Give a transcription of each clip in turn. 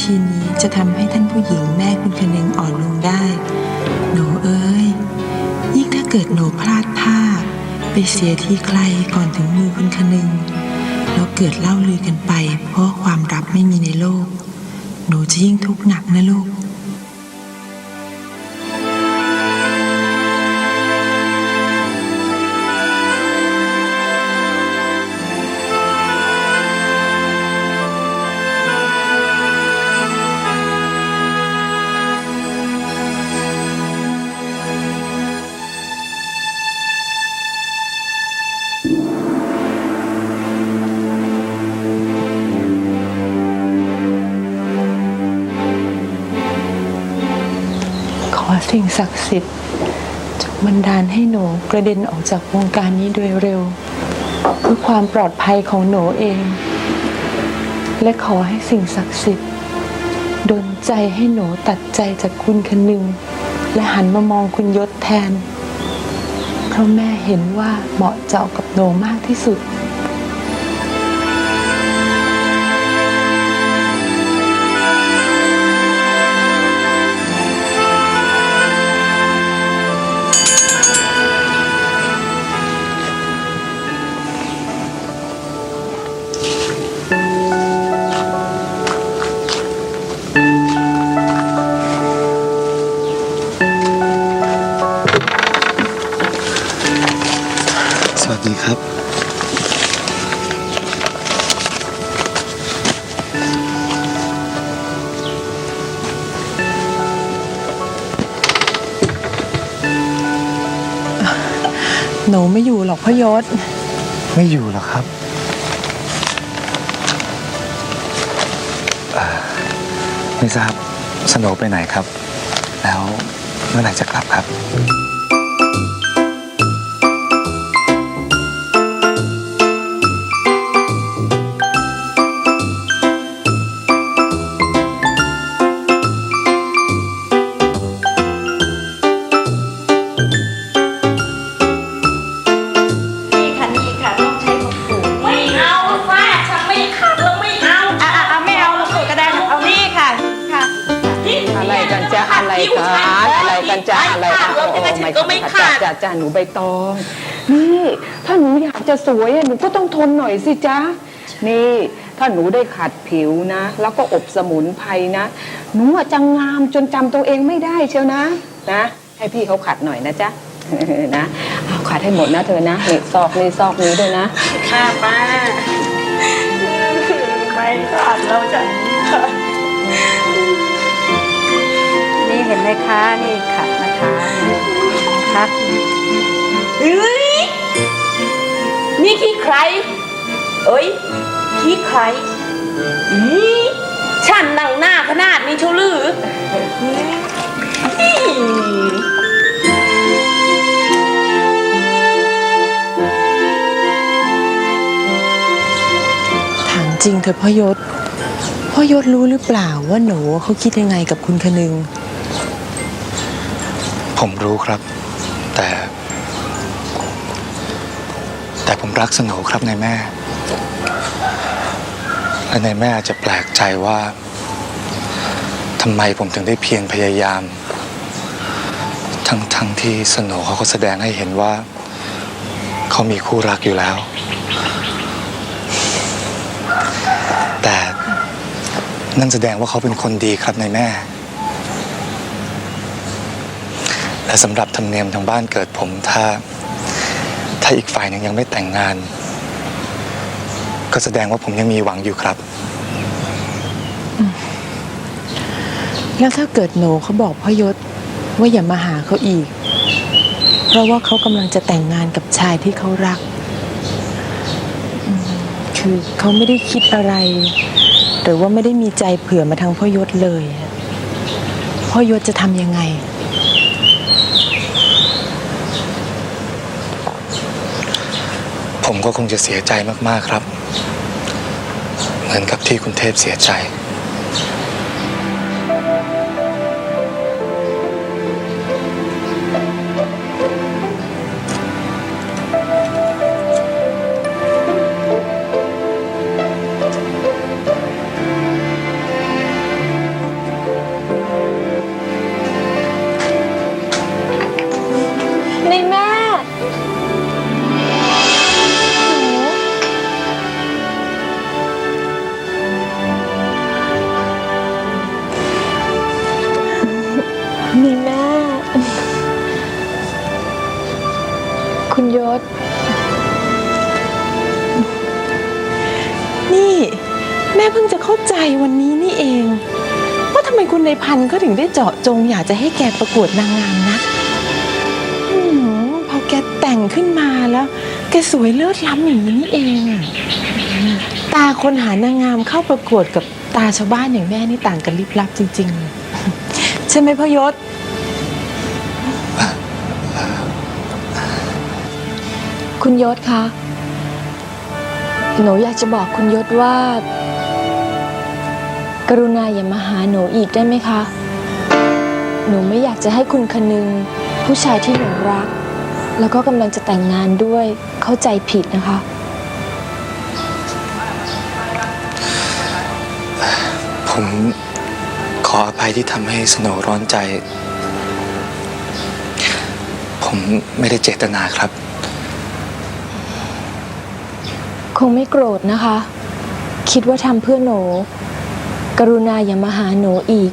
ธีนี้จะทำให้ท่านผู้หญิงแม่คุณคนึงอ่อนลงได้ หนูเอ้ย ยิ่งถ้าเกิดหนูพลาดท่าไปเสียที่ใครก่อนถึงมือคุณคนึงแล้วเกิดเล่าลือกันไป เพราะความรับไม่มีในโลก หนูจะยิ่งทุกข์หนักนะลูก ศักดิ์สิทธิ์จงบันดาลให้หนูกระเด็นออกจากวงการนี้โดยเร็ว เพื่อความปลอดภัยของหนูเอง และขอให้สิ่งศักดิ์สิทธิ์ดลใจให้หนูตัดใจจากคุณคนหนึ่งและหันมามองคุณยศแทน เพราะแม่เห็นว่าเหมาะเจาะกับหนูมากที่สุด ไม่อยู่หรอกพ่อยศ ไม่อยู่หรอกครับ ไม่ทราบสโนไปไหนครับ แล้วเมื่อไหร่จะกลับครับ จ๊ะอะไรขัดแล้วยังไงฉันก็ไม่ขัดจ้ะจ้ะหนูใบตองนี่ถ้าหนูอยากจะสวยอะหนูก็ต้องทนหน่อยสิจ๊ะนี่ถ้าหนูได้ขัดผิวนะ แล้วก็อบสมุนไพรนะหนูอะจะงามจนจำตัวเองไม่ได้เชียวนะนะ ให้พี่เขาขัดหน่อยนะจ๊ะนะเอาขัดให้หมดนะเธอนะนี่ซอกนี่ซอกนี้ด้วยนะค่ะป้าไม่ขัดแล้วจ้ะนี่เห็นไหมคะนี่ค่ะนะ คะนะคะเฮ้ยนี่ขี้ใคร เอ้ยขี้ใครอีฉันนังหน้าขนาดนี้เชียวหรืออีถามจริงเถอะพ่อยศพ่อยศรู้หรือเปล่าว่าหนูเขาคิดยังไงกับคุณคนึง ผมรู้ครับ แต่ แต่ผมรักสโนว์ครับนายแม่ และนายแม่อาจจะแปลกใจว่าทำไมผมถึงได้เพียรพยายาม ทั้งทั้งที่สโนว์เขาก็แสดงให้เห็นว่า เขามีคู่รักอยู่แล้ว แต่นั่นแสดงว่าเขาเป็นคนดีครับนายแม่ และสำหรับธรรมเนียมทางบ้านเกิดผมถ้า ถ้าอีกฝ่ายหนึ่งยังไม่แต่งงาน ก็แสดงว่าผมยังมีหวังอยู่ครับ แล้วถ้าเกิดหนูเขาบอกพ่อยศว่าอย่ามาหาเขาอีก เพราะว่าเขากำลังจะแต่งงานกับชายที่เขารัก คือเขาไม่ได้คิดอะไร หรือว่าไม่ได้มีใจเผื่อมาทางพ่อยศเลย พ่อยศจะทำยังไง ผมก็คงจะเสียใจมากๆครับ เหมือนกับที่คุณเทพเสียใจ นี่แม่ พันธ์ก็ถึงได้เจาะจงอยากจะให้แกประกวดนางงามนะอืมพอแกแต่งขึ้นมาแล้ว แกสวยเลิศล้ำอย่างนี้เองอะตาคนหานางงามเข้าประกวดกับตาชาวบ้านอย่างแม่นี่ต่างกันลิบลับจริง ๆ ใช่ไหมพ่อยศ คุณยศคะ หนูอยากจะบอกคุณยศว่า กรุณาอย่ามาหาหนูอีกได้ไหมคะ หนูไม่อยากจะให้คุณคนึง ผู้ชายที่หนูรัก แล้วก็กำลังจะแต่งงานด้วยเข้าใจผิดนะคะ ผมขออภัยที่ทำให้สโหนร้อนใจ ผมไม่ได้เจตนาครับ คงไม่โกรธนะคะ คิดว่าทำเพื่อหนู กรุณาอย่ามาหาหนูอีก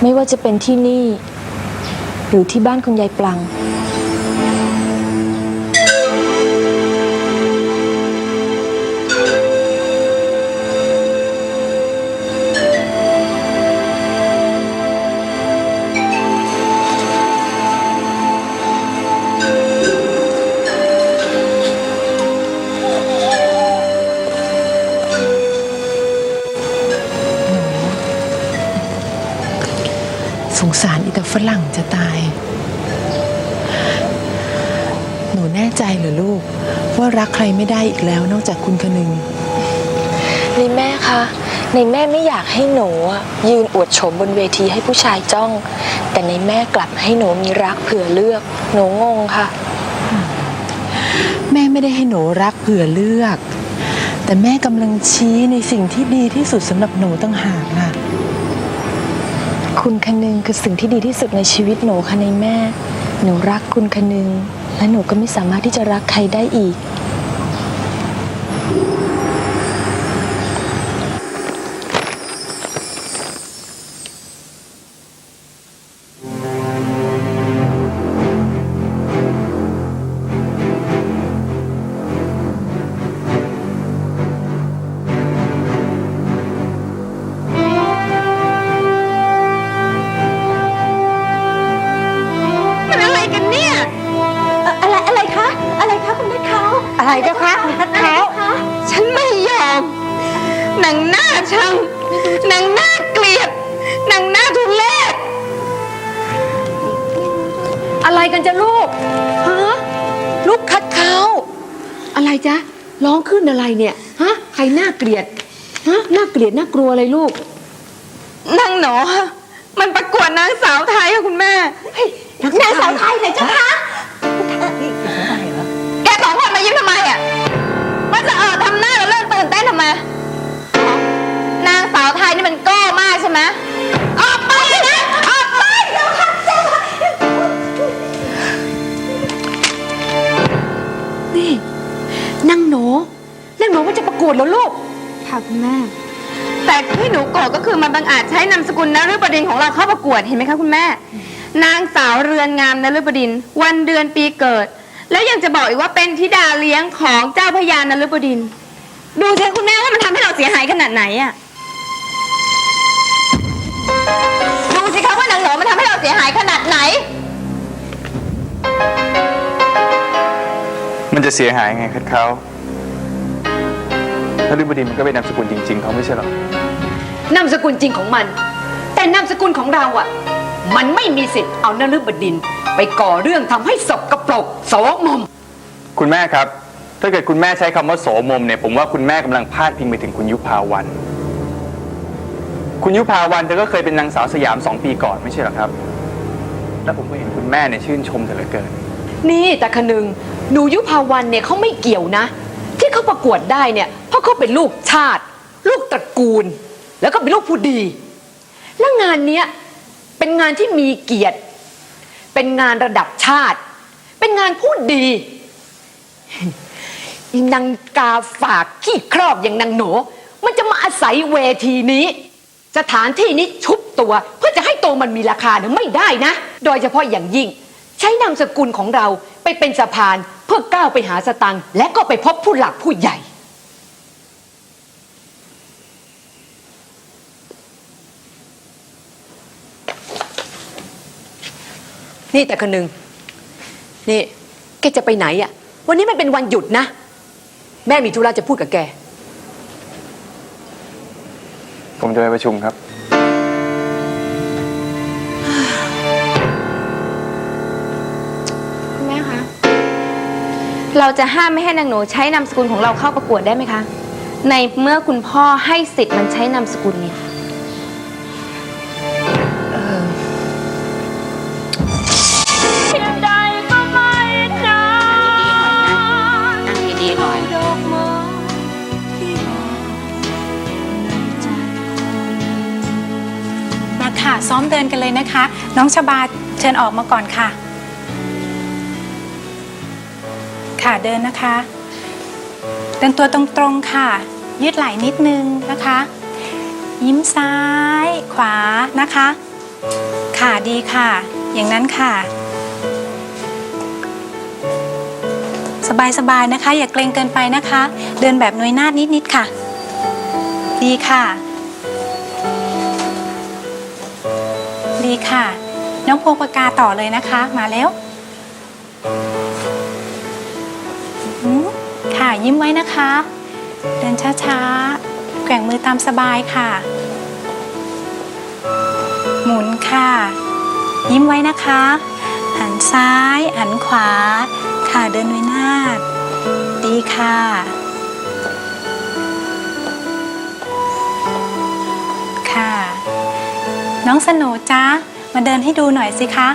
ไม่ว่าจะเป็นที่นี่ หรือที่บ้านคุณยายปลัง งสารอีตาฝรั่งจะตาย หนูแน่ใจเหรอลูก ว่ารักใครไม่ได้อีกแล้วนอกจากคุณคนึงในแม่คะในแม่ไม่อยากให้หนูอะยืนอวดโฉมบนเวทีให้ผู้ชายจ้อง แต่ในแม่กลับให้หนูมีรักเผื่อเลือก หนูงงค่ะ แม่ไม่ได้ให้หนูรักเผื่อเลือก แต่แม่กำลังชี้ในสิ่งที่ดีที่สุดสำหรับหนูตั้งหากล่ะ คุณคนึงคือสิ่งที่ดีที่สุดในชีวิตหนูค่ะในแม่ หนูรักคุณคนึง และหนูก็ไม่สามารถที่จะรักใครได้อีก กันจะลูกฮะลูกคัดเขาอะไรจ๊ะร้องขึ้นอะไรเนี่ยฮะใครหน้าเกลียดฮะหน้าเกลียดน่ากลัวอะไรลูกนางหนอ มันประกวดนางสาวไทยค่ะคุณแม่นางสาวไทยเลยเจ้าคะ กวดแล้วลูก ค่ะคุณแม่ แต่ที่หนูโกรธก็คือมันบังอาจใช้นามสกุลนฤบดินของเราเข้าประกวดเห็นไหมคะคุณแม่ นางสาวเรือนงามนฤบดิน วันเดือนปีเกิด แล้วยังจะบอกอีกว่าเป็นธิดาเลี้ยงของเจ้าพญานฤบดิน ดูสิคุณแม่ว่ามันทำให้เราเสียหายขนาดไหนอะดูสิคะว่านางหนูมันทำให้เราเสียหายขนาดไหน มันจะเสียหายไงคัดเขา นฤบดินมันก็เป็นนามสกุลจริง ๆเขาไม่ใช่หรอนามสกุลจริงของมัน แต่นามสกุลของเราอะ มันไม่มีสิทธิ์เอานฤบดิน ไปก่อเรื่องทำให้ศพกระปรกโสมม คุณแม่ครับ ถ้าเกิดคุณแม่ใช้คำว่าโสมมเนี่ยผมว่าคุณแม่กำลังพาดพิงไปถึงคุณยุพาวัน คุณยุพาวันเธอก็เคยเป็นนางสาวสยามสองปีก่อนไม่ใช่เหรอครับ แล้วผมก็เห็นคุณแม่เนี่ยชื่นชมเธอเหลือเกิน นี่แต่คนึงหนูยุพาวันเนี่ยเขาไม่เกี่ยวนะ ที่เขาประกวดได้เนี่ยเพ ราะเขาเป็นลูกชาติ ลูกตระกูล แล้วก็เป็นลูกผู้ดี และงานเนี้ยเป็นงานที่มีเกียรติ เป็นงานระดับชาติ เป็นงานผู้ดีนางกาฝากขี้ครอบอย่างนางหนูมันจะมาอาศัยเวทีนี้ สถานที่นี้ชุบตัว เพื่อจะให้ตัวมันมีราคาเนี่ยไม่ได้นะ โดยเฉพาะอย่างยิ่ง ใช้นามสกุลของเราไปเป็นสะพานเพื่อก้าวไปหาสตังค์และก็ไปพบผู้หลักผู้ใหญ่ นี่แต่คนหนึ่งนี่แกจะไปไหนอะวันนี้มันเป็นวันหยุดนะ แม่มีธุระจะพูดกับแก ผมจะไปประชุมครับ คุณแม่คะ เราจะห้ามไม่ให้นางหนูใช้นามสกุลของเราเข้าประกวดได้ไหมคะ ในเมื่อคุณพ่อให้สิทธิ์มันใช้นามสกุลเนี่ย ซ้อมเดินกันเลยนะคะ น้องชบาเชิญออกมาก่อนค่ะ ค่ะเดินนะคะ เดินตัวตรงๆค่ะ ยืดไหล่นิดนึงนะคะ ยิ้มซ้ายขวานะคะ ค่ะดีค่ะ อย่างนั้นค่ะ สบายๆนะคะ อย่าเกรงเกินไปนะคะ เดินแบบหน่วยนาดนิดๆค่ะ ดีค่ะ ดีค่ะ น้องพวงปากกาต่อเลยนะคะ มาแล้วอืมค่ะยิ้มไว้นะคะ เดินช้าๆแกว่งมือตามสบายค่ะ หมุนค่ะ ยิ้มไว้นะคะหันซ้ายหันขวา ค่ะเดินไว้หน้า ดีค่ะ น้องสโหนจ้ามาเดินให้ดูหน่อยสิคะ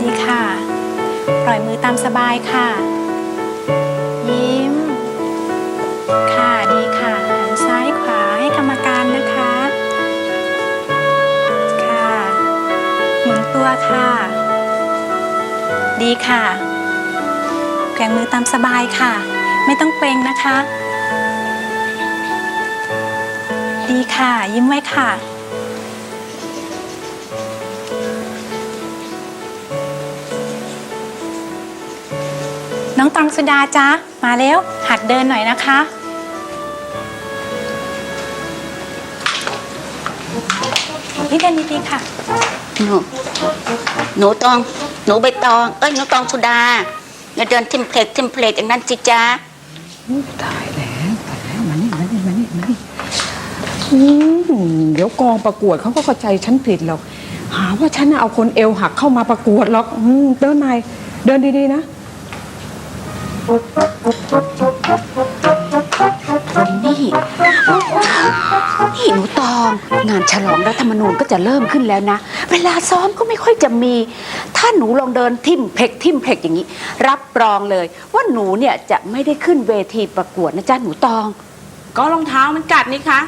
ดีค่ะ ปล่อยมือตามสบายค่ะ ยิ้ม ค่ะดีค่ะ หันซ้ายขวาให้กรรมการนะคะ ค่ะหมุนตัวค่ะ ดีค่ะแกว่งมือตามสบายค่ะ ไม่ต้องเกรงนะคะ ดีค่ะ ยิ้มไว้ค่ะ น้องตองสุดาจ้ามาแล้วหัดเดินหน่อยนะคะ นี่เดินดีๆค่ะ หนูหนูตอง หนูใบตอง เอ้ยหนูตองสุดาอย่าเดินทิมเพลกทิมเพลกอย่างนั้นสิจ้าตายแล้วตายแล้วมานี่มานี่มานี่มานี่ อืมเดี๋ยวกองประกวดเขาก็เข้าใจฉันผิดหรอก หาว่าฉันน่ะเอาคนเอวหักเข้ามาประกวดหรอกอืมเดินในเดินดีๆนะ นี่นี่หนูตอง งานฉลองรัฐธรรมนูญก็จะเริ่มขึ้นแล้วนะ เวลาซ้อมก็ไม่ค่อยจะมี ถ้าหนูลองเดินทิ่มเพกทิ่มเพกอย่างนี้ รับรองเลย ว่าหนูเนี่ยจะไม่ได้ขึ้นเวทีประกวดนะจ๊ะหนูตอง ก็รองเท้ามันกัดนี่คะ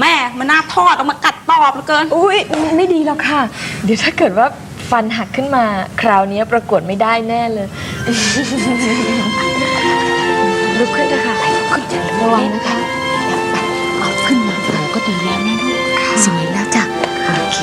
แม่มันน่าทอดออกมากัดตอบเหลือเกิน อุ้ยไม่ดีแล้วค่ะ เดี๋ยวถ้าเกิดว่าฟันหักขึ้นมาคราวนี้ประกวดไม่ได้แน่เลย ลุกขึ้นเถอะค่ะขึ้นจะระวังนะคะเอาขึ้นมาโผล่ก็ดีแล้วนะลูกสวยแล้วจ้ะโอเค